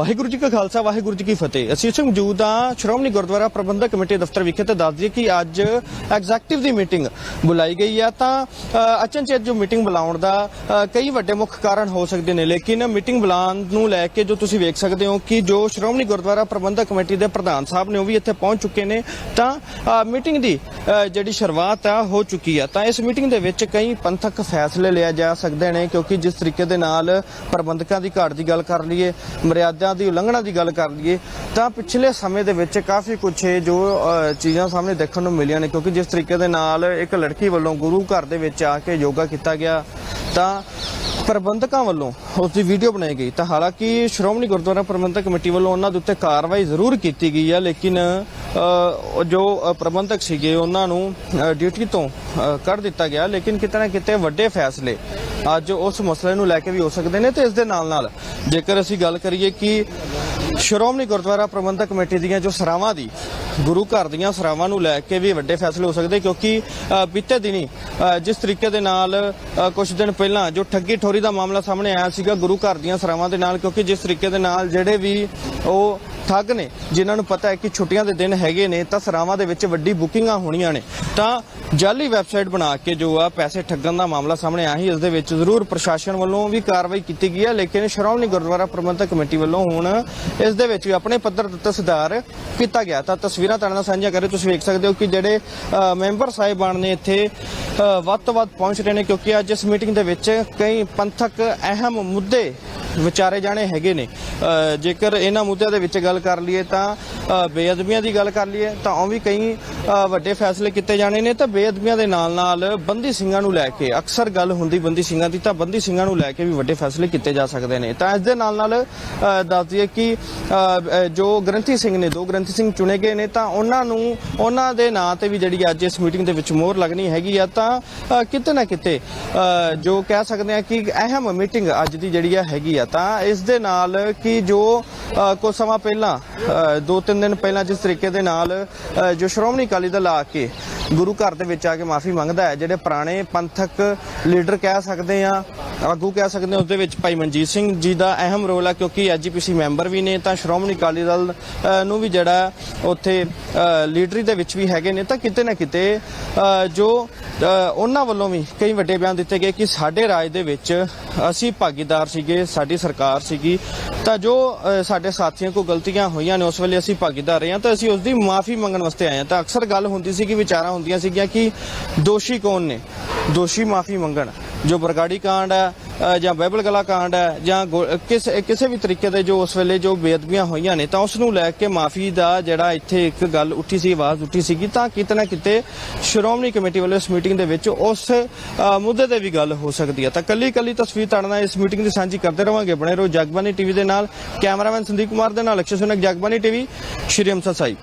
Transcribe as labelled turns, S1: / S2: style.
S1: ਵਾਹਿਗੁਰੂ ਜੀ ਕਾ ਖਾਲਸਾ, ਵਾਹਿਗੁਰੂ ਜੀ ਕੀ ਫਤਿਹ। ਅਸੀਂ ਇੱਥੇ ਮੌਜੂਦ ਹਾਂ ਸ਼੍ਰੋਮਣੀ ਗੁਰਦੁਆਰਾ ਪ੍ਰਬੰਧਕ ਕਮੇਟੀ ਦਫ਼ਤਰ ਵਿਖੇ ਤੇ ਦੱਸ ਦਈਏ ਕਿ ਅੱਜ ਐਗਜ਼ੈਕਟਿਵ ਦੀ ਮੀਟਿੰਗ ਬੁਲਾਈ ਗਈ ਹੈ। ਤਾਂ ਅਚਨਚੇਤ ਜੋ ਮੀਟਿੰਗ ਬੁਲਾਉਣ ਦਾ ਕਈ ਵੱਡੇ ਮੁੱਖ ਕਾਰਨ ਹੋ ਸਕਦੇ ਨੇ, ਲੇਕਿਨ ਮੀਟਿੰਗ ਬੁਲਾਉਣ ਨੂੰ ਲੈ ਕੇ ਜੋ ਤੁਸੀਂ ਵੇਖ ਸਕਦੇ ਹੋ ਕਿ ਜੋ ਸ਼੍ਰੋਮਣੀ ਗੁਰਦੁਆਰਾ ਪ੍ਰਬੰਧਕ ਕਮੇਟੀ ਦੇ ਪ੍ਰਧਾਨ ਸਾਹਿਬ ਨੇ ਉਹ ਵੀ ਇੱਥੇ ਪਹੁੰਚ ਚੁੱਕੇ ਨੇ। ਤਾਂ ਮੀਟਿੰਗ ਦੀ ਜਿਹੜੀ ਸ਼ੁਰੂਆਤ ਆ, ਹੋ ਚੁੱਕੀ ਆ। ਤਾਂ, ਇਸ ਮੀਟਿੰਗ ਦੇ ਵਿੱਚ ਕਈ ਪੰਥਕ ਫੈਸਲੇ ਲਿਆ ਜਾ ਸਕਦੇ ਨੇ, ਕਿਉਂਕਿ ਜਿਸ ਤਰੀਕੇ ਦੇ ਨਾਲ ਪ੍ਰਬੰਧਕਾਂ ਦੀ ਘਾਟ ਦੀ ਗੱਲ ਕਰ ਲਈਏ, ਮਰਿਆਦਾ ਦੀ ਉਲੰਘਣਾ ਦੀ ਗੱਲ ਕਰ ਲਈਏ ਤਾਂ ਪਿਛਲੇ ਸਮੇਂ ਦੇ ਵਿੱਚ ਕਾਫੀ ਕੁਝ ਜੋ ਅ, ਚੀਜ਼ਾਂ ਸਾਹਮਣੇ ਦੇਖਣ ਨੂੰ ਮਿਲੀਆਂ ਨੇ ਕਿਉਂਕਿ ਜਿਸ ਤਰੀਕੇ ਦੇ ਨਾਲ ਇੱਕ ਲੜਕੀ ਵੱਲੋਂ ਗੁਰੂ ਘਰ ਦੇ ਵਿੱਚ ਆ ਕੇ ਯੋਗਾ ਕੀਤਾ ਗਿਆ ਤਾਂ ਪ੍ਰਬੰਧਕਾਂ ਵੱਲੋਂ ਉਸ ਦੀ ਵੀਡੀਓ ਬਣਾਈ ਗਈ। ਤਾਂ ਹਾਲਾਂਕਿ ਸ਼੍ਰੋਮਣੀ ਗੁਰਦੁਆਰਾ ਪ੍ਰਬੰਧਕ ਕਮੇਟੀ ਵੱਲੋਂ ਉਹਨਾਂ ਦੇ ਉੱਤੇ ਕਾਰਵਾਈ ਜ਼ਰੂਰ ਕੀਤੀ ਗਈ ਹੈ, ਲੇਕਿਨ ਜੋ ਪ੍ਰਬੰਧਕ ਸੀਗੇ, ਉਹਨਾਂ ਨੂੰ ਡਿਊਟੀ ਤੋਂ ਕੱਢ ਦਿੱਤਾ ਗਿਆ। ਲੇਕਿਨ ਕਿਤੇ ਨਾ ਕਿਤੇ ਵੱਡੇ ਫੈਸਲੇ ਅੱਜ ਉਸ ਮਸਲੇ ਨੂੰ ਲੈ ਕੇ ਵੀ ਹੋ ਸਕਦੇ ਨੇ ਤੇ ਇਸ ਦੇ ਨਾਲ ਨਾਲ ਜੇਕਰ ਅਸੀਂ ਗੱਲ ਕਰੀਏ ਕਿ ਸ਼੍ਰੋਮਣੀ ਗੁਰਦੁਆਰਾ ਪ੍ਰਬੰਧਕ ਕਮੇਟੀ ਦੀਆਂ ਜੋ ਸਰਾਵਾਂ ਦੀ ਗੁਰੂ ਘਰ ਦੀਆਂ ਸਰਾਵਾਂ ਨੂੰ ਲੈ ਕੇ ਵੀ ਵੱਡੇ ਫੈਸਲੇ ਹੋ ਸਕਦੇ ਕਿਉਂਕਿ ਬੀਤੇ ਦਿਨੀ ਜਿਸ ਤਰੀਕੇ ਦੇ ਨਾਲ ਕੁਝ ਦਿਨ ਪਹਿਲਾਂ ਜੋ ਠੱਗੀ ਠੋਰੀ ਦਾ ਮਾਮਲਾ ਸਾਹਮਣੇ ਆਇਆ ਸੀਗਾ ਗੁਰੂ ਘਰ ਦੀਆਂ ਸਰਾਵਾਂ ਦੇ ਨਾਲ, ਕਿਉਂਕਿ ਜਿਸ ਤਰੀਕੇ ਦੇ ਨਾਲ ਜਿਹੜੇ ਵੀ ਉਹ ਠੱਗ ਨੇ, ਜਿਨ੍ਹਾਂ ਨੂੰ ਪਤਾ ਹੈ ਕਿ ਛੁੱਟੀਆਂ ਦੇ ਦਿਨ ਹੈਗੇ ਨੇ, ਤਾਂ ਸਰਾਵਾਂ ਦੇ ਵਿੱਚ ਵੱਡੀ ਬੁਕਿੰਗਾਂ ਹੋਣੀਆਂ ਨੇ। ਤਾਂ ਜਾਲੀ ਵੈਬਸਾਈਟ ਬਣਾ ਕੇ ਜੋ ਆ ਪੈਸੇ ਠੱਗਣ ਦਾ ਮਾਮਲਾ ਸਾਹਮਣੇ ਆਇਆ ਸੀ, ਇਸ ਦੇ ਵਿੱਚ ਜ਼ਰੂਰ ਪ੍ਰਸ਼ਾਸਨ ਵੱਲੋਂ ਵੀ ਕਾਰਵਾਈ ਕੀਤੀ ਗਈ ਹੈ, ਲੇਕਿਨ ਸ਼੍ਰੋਮਣੀ ਗੁਰਦੁਆਰਾ ਪ੍ਰਬੰਧਕ ਕਮੇਟੀ ਵੱਲੋਂ ਹੁਣ ਇਸ ਦੇ ਵਿੱਚ ਵੀ ਆਪਣੇ ਪੱਧਰ ਤੇ ਸੁਧਾਰ ਕੀਤਾ ਗਿਆ, ਤਾਂ ਤਸਵੀਰ ਤੁਹਾਡੇ ਨਾਲ ਸਾਂਝੀਆਂ ਕਰੇ ਤੁਸੀਂ ਵੇਖ ਸਕਦੇ ਹੋ ਕਿ ਜਿਹੜੇ ਅ, ਮੈਂਬਰ ਸਾਹਿਬਾਨ ਨੇ ਇੱਥੇ ਅ, ਵੱਧ ਤੋਂ ਵੱਧ ਪਹੁੰਚ ਰਹੇ ਨੇ ਕਿਉਂਕਿ ਅੱਜ ਇਸ ਮੀਟਿੰਗ ਦੇ ਵਿੱਚ ਕਈ ਪੰਥਕ ਅਹਿਮ ਮੁੱਦੇ ਵਿਚਾਰੇ ਜਾਣੇ ਹੈਗੇ ਨੇ। ਜੇਕਰ ਇਹਨਾਂ ਮੁੱਦਿਆਂ ਦੇ ਵਿੱਚ ਗੱਲ ਕਰ ਲਈਏ ਤਾਂ ਬੇਅਦਬੀਆਂ ਦੀ ਗੱਲ ਕਰ ਲਈਏ ਤਾਂ ਉਹ ਵੀ ਕਈ ਵੱਡੇ ਫੈਸਲੇ ਕੀਤੇ ਜਾਣੇ ਨੇ ਤਾਂ ਬੇਅਦਬੀਆਂ ਦੇ ਨਾਲ ਨਾਲ ਬੰਦੀ ਸਿੰਘਾਂ ਨੂੰ ਲੈ ਕੇ ਅਕਸਰ ਗੱਲ ਹੁੰਦੀ ਬੰਦੀ ਸਿੰਘਾਂ ਦੀ ਤਾਂ ਬੰਦੀ ਸਿੰਘਾਂ ਨੂੰ ਲੈ ਕੇ ਵੀ ਵੱਡੇ ਫੈਸਲੇ ਕੀਤੇ ਜਾ ਸਕਦੇ ਨੇ। ਤਾਂ ਇਸ ਦੇ ਨਾਲ ਨਾਲ ਅ, ਦੱਸ ਦਈਏ ਕਿ ਜੋ ਗ੍ਰੰਥੀ ਸਿੰਘ ਨੇ ਦੋ ਗ੍ਰੰਥੀ ਸਿੰਘ ਚੁਣੇ ਗਏ ਨੇ ਤਾਂ ਉਹਨਾਂ ਨੂੰ ਉਹਨਾਂ ਦੇ ਨਾਂ ਤੇ ਵੀ ਜਿਹੜੀ ਅੱਜ ਇਸ ਮੀਟਿੰਗ ਦੇ ਵਿੱਚ ਮੋਹਰ ਲੱਗਣੀ ਹੈਗੀ ਆ ਤਾਂ ਕਿਤੇ ਨਾ ਕਿਤੇ ਅ, ਜੋ ਕਹਿ ਸਕਦੇ ਆ ਕਿ ਅਹਿਮ ਮੀਟਿੰਗ ਅੱਜ ਦੀ ਜਿਹੜੀ ਆ ਹੈਗੀ ਆ। ਤਾਂ ਇਸ ਦੇ ਨਾਲ ਕਿ ਜੋ ਅ, ਕੁਝ ਸਮਾਂ ਪਹਿਲਾਂ ਅ, ਦੋ ਤਿੰਨ ਦਿਨ ਪਹਿਲਾਂ ਜਿਸ ਤਰੀਕੇ ਦੇ ਨਾਲ ਜੋ ਸ਼੍ਰੋਮਣੀ ਅਕਾਲੀ ਦਲ ਆ ਕੇ ਗੁਰੂ ਘਰ ਦੇ ਵਿੱਚ ਆ ਕੇ ਮਾਫੀ ਮੰਗਦਾ ਹੈ ਜਿਹੜੇ ਪੁਰਾਣੇ ਪੰਥਕ ਲੀਡਰ ਕਹਿ ਸਕਦੇ ਆ ਆਗੂ ਕਹਿ ਸਕਦੇ ਹਾਂ ਉਸ ਦੇ ਵਿੱਚ ਭਾਈ ਮਨਜੀਤ ਸਿੰਘ ਜੀ ਦਾ ਅਹਿਮ ਰੋਲ ਹੈ ਕਿਉਂਕਿ ਐਜੀਪੀਸੀ ਮੈਂਬਰ ਵੀ ਨੇ, ਤਾਂ ਸ਼੍ਰੋਮਣੀ ਅਕਾਲੀ ਦਲ ਨੂੰ ਵੀ ਜਿਹੜਾ ਉੱਥੇ ਲੀਡਰੀ ਦੇ ਵਿੱਚ ਵੀ ਹੈਗੇ ਨੇ, ਤਾਂ ਕਿਤੇ ਨਾ ਕਿਤੇ ਜੋ ਉਹਨਾਂ ਵੱਲੋਂ ਵੀ ਕਈ ਵੱਡੇ ਬਿਆਨ ਦਿੱਤੇ ਗਏ ਕਿ ਸਾਡੇ ਰਾਜ ਦੇ ਵਿੱਚ ਅਸੀਂ ਭਾਗੀਦਾਰ ਸੀਗੇ, ਸਾਡੀ ਸਰਕਾਰ ਸੀਗੀ, ਤਾਂ ਜੋ ਸਾਡੇ ਸਾਥੀਆਂ ਕੋ ਗਲਤੀਆਂ ਹੋਈਆਂ ਨੇ, ਉਸ ਵੇਲੇ ਅਸੀਂ ਭਾਗੀਦਾਰ ਰਹੇ ਹਾਂ, ਤਾਂ ਅਸੀਂ ਉਸ ਦੀ ਮਾਫੀ ਮੰਗਣ ਵਾਸਤੇ ਆਏ ਹਾਂ। ਤਾਂ ਅਕਸਰ ਗੱਲ ਹੁੰਦੀ ਸੀ ਕਿ ਵਿਚਾਰਾਂ ਹੁੰਦੀਆਂ ਸੀਗੀਆਂ ਕਿ ਦੋਸ਼ੀ ਕੌਣ ਨੇ? ਦੋਸ਼ੀ ਮਾਫੀ ਮੰਗਣ। ਜੋ ਬਰਗਾੜੀ ਕਾਂਡ ਹੈ ਜਾਂ ਬਾਈਬਲ ਗਲਾ ਕਾਂਡ ਹੈ, ਜਾਂ ਗੋ- ਕਿਸ ਕਿਸੇ ਵੀ ਤਰੀਕੇ ਦੇ ਜੋ ਉਸ ਵੇਲੇ ਜੋ ਬੇਅਦਬੀਆਂ ਹੋਈਆਂ ਨੇ, ਤਾਂ ਉਸ ਨੂੰ ਲੈ ਕੇ ਮਾਫੀ ਦਾ ਜਿਹੜਾ ਇੱਥੇ ਇੱਕ ਗੱਲ ਉੱਠੀ ਸੀ, ਆਵਾਜ਼ ਉੱਠੀ ਸੀਗੀ, ਤਾਂ ਕਿਤੇ ਨਾ ਕਿਤੇ ਸ਼੍ਰੋਮਣੀ ਕਮੇਟੀ ਵੱਲੋਂ ਇਸ ਮੀਟਿੰਗ ਦੇ ਵਿੱਚ ਉਸ ਮੁੱਦੇ ਤੇ ਵੀ ਗੱਲ ਹੋ ਸਕਦੀ ਹੈ। ਤਾਂ ਕੱਲੀ ਕੱਲੀ ਤਸਵੀਰ ਤੁਹਾਡੇ ਨਾਲ ਇਸ ਮੀਟਿੰਗ ਦੀ ਸਾਂਝੀ ਕਰਦੇ ਰਵਾਂਗੇ। ਬਣੇ ਰਹੋ ਜਗਬਾਨੀ ਟੀਵੀ ਦੇ ਨਾਲ। ਕੈਮਰਾਮੈਨ ਸੰਦੀਪ ਕੁਮਾਰ ਦੇ ਨਾਲ, ਅਕਸ਼ੇ ਸੁਨਕ ਜਗਬਾਨੀ ਟੀਵੀ, ਸ਼੍ਰੀ ਅੰਮ੍ਰਿਤਸਰ ਸਾਹਿਬ।